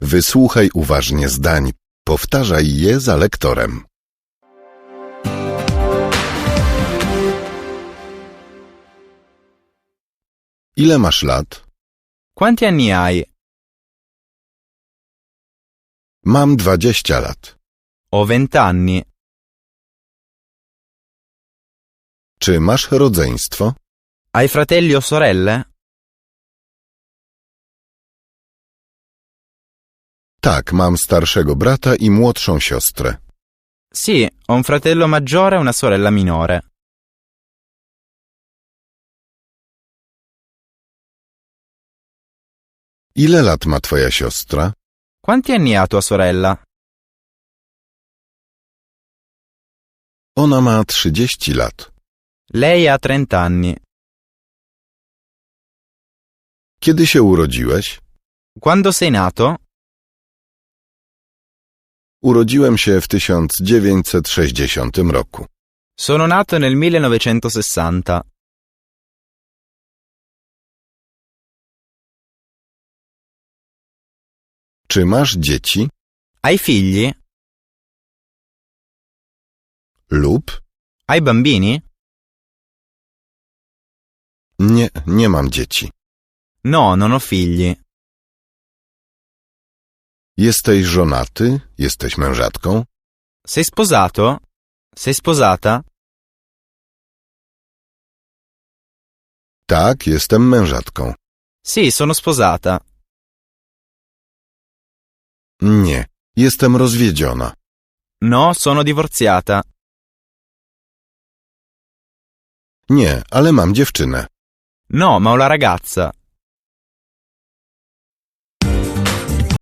Wysłuchaj uważnie zdań. Powtarzaj je za lektorem. Ile masz lat? Quanti anni hai? Mam 20 lat. Ho vent'anni. Czy masz rodzeństwo? Hai fratelli o sorelle? Tak, mam starszego brata i młodszą siostrę. Sì, ho un fratello maggiore e una sorella minore. Ile lat ma twoja siostra? Quanti anni ha tua sorella? Ona ma 30 lat. Lei ha 30 anni. Kiedy się urodziłeś? Quando sei nato? Urodziłem się w 1960 roku. Sono nato nel 1960. Czy masz dzieci Hai figli? lub? Hai bambini? Nie, nie mam dzieci. No, non ho figli. Jesteś żonaty? Jesteś mężatką? Sei sposato? Sei sposata? Tak, jestem mężatką. Sì, sono sposata. Nie, jestem rozwiedziona. No, sono divorziata. Nie, ale mam dziewczynę. No, ma la ragazza.